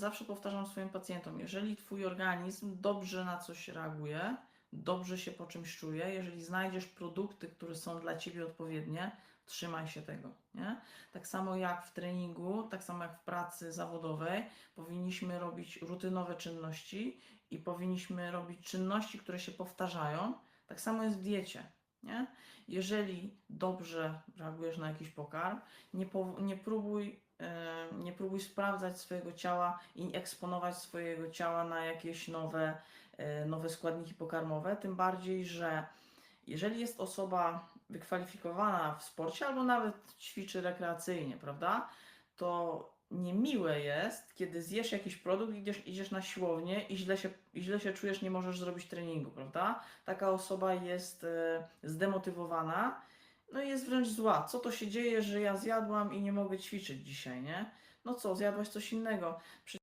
zawsze powtarzam swoim pacjentom, jeżeli Twój organizm dobrze na coś reaguje, dobrze się po czymś czuje, jeżeli znajdziesz produkty, które są dla Ciebie odpowiednie, trzymaj się tego, nie? Tak samo jak w treningu, tak samo jak w pracy zawodowej, powinniśmy robić rutynowe czynności i powinniśmy robić czynności, które się powtarzają. Tak samo jest w diecie, nie? Jeżeli dobrze reagujesz na jakiś pokarm, nie, po, nie próbuj e, nie próbuj sprawdzać swojego ciała i eksponować swojego ciała na jakieś nowe, e, nowe składniki pokarmowe, tym bardziej, że jeżeli jest osoba wykwalifikowana w sporcie albo nawet ćwiczy rekreacyjnie, prawda, to niemiłe jest, kiedy zjesz jakiś produkt, idziesz, idziesz na siłownię i źle, się, i źle się czujesz, nie możesz zrobić treningu, prawda? Taka osoba jest e, zdemotywowana, no i jest wręcz zła. Co to się dzieje, że ja zjadłam i nie mogę ćwiczyć dzisiaj, nie? No co, zjadłaś coś innego.